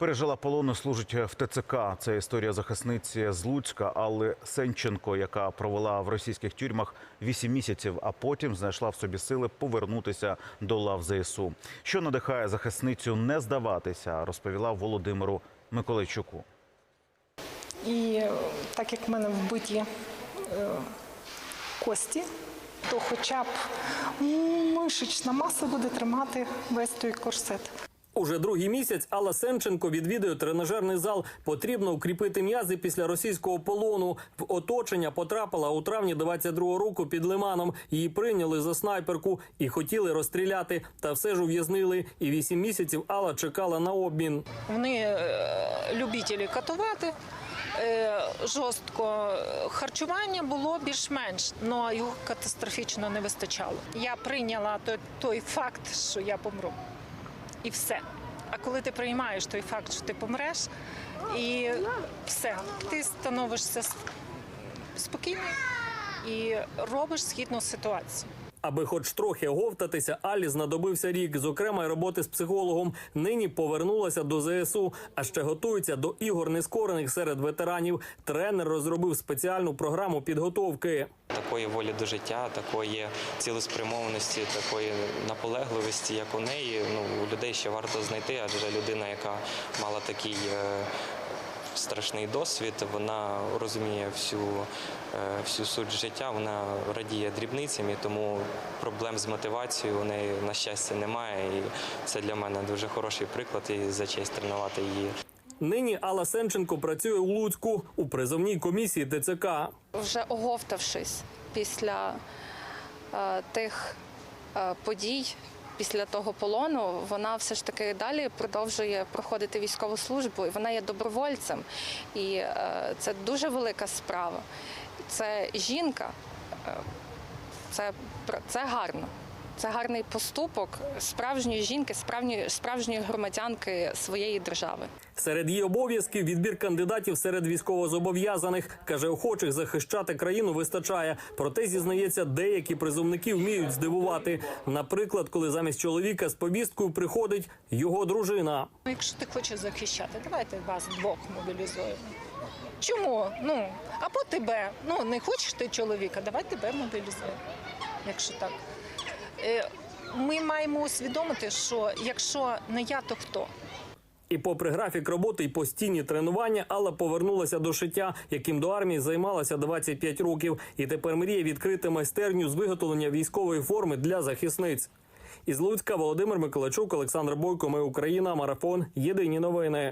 Пережила полону, служить в ТЦК. Це історія захисниці з Луцька Алли Сенченко, яка провела в російських тюрмах 8 місяців, а потім знайшла в собі сили повернутися до лав ЗСУ. Що надихає захисницю не здаватися, розповіла Володимиру Миколайчуку. І е, так як в мене вбиті е, кості, то хоча б мишечна маса буде тримати весь той корсет. Уже другий місяць Алла Сенченко відвідує тренажерний зал. Потрібно укріпити м'язи після російського полону. В оточення потрапила у травні 22-го року під Лиманом. Її прийняли за снайперку і хотіли розстріляти. Та все ж ув'язнили. І вісім місяців Алла чекала на обмін. Вони е, любителі катувати. е, Жорстко харчування було більш-менш, але його катастрофічно не вистачало. Я прийняла той, той факт, що я помру. І все. А коли ти приймаєш той факт, що ти помреш, і все, ти становишся с- спокійний і робиш східну ситуацію. Аби хоч трохи оговтатися, Алі знадобився рік. Зокрема, й роботи з психологом. Нині повернулася до ЗСУ, а ще готується до ігор нескорених серед ветеранів. Тренер розробив спеціальну програму підготовки. Такої волі до життя, такої цілеспрямованості, такої наполегливості, як у неї, ну у людей ще варто знайти, адже людина, яка мала такий е, страшний досвід, вона розуміє всю, е, всю суть життя, вона радіє дрібницям, і тому проблем з мотивацією у неї на щастя немає. І це для мене дуже хороший приклад і за честь тренувати її. Нині Алла Сенченко працює у Луцьку у призовній комісії ТЦК. вже оговтавшись після е, тих е, подій, після того полону, вона все ж таки далі продовжує проходити військову службу, і вона є добровольцем. І е, це дуже велика справа. Це жінка, е, це, це гарно. Це гарний поступок справжньої жінки, справжньої, справжньої громадянки своєї держави. Серед її обов'язків відбір кандидатів серед військовозобов'язаних. Каже, охочих захищати країну вистачає. Проте зізнається, деякі призовники вміють здивувати. Наприклад, коли замість чоловіка з повісткою приходить його дружина. Ну, Якщо ти хочеш захищати, давайте вас двох мобілізуємо. Чому? Ну, або тебе. Ну, не хочеш ти чоловіка, давай тебе мобілізуємо. Якщо так. Е, Ми маємо усвідомити, що якщо не я, то хто? І попри графік роботи і постійні тренування, Алла повернулася до шиття, яким до армії займалася 25 років, і тепер мріє відкрити майстерню з виготовлення військової форми для захисниць. Із Луцька Володимир Миколайчук, Олександр Бойко. Ми Україна. Марафон. Єдині новини.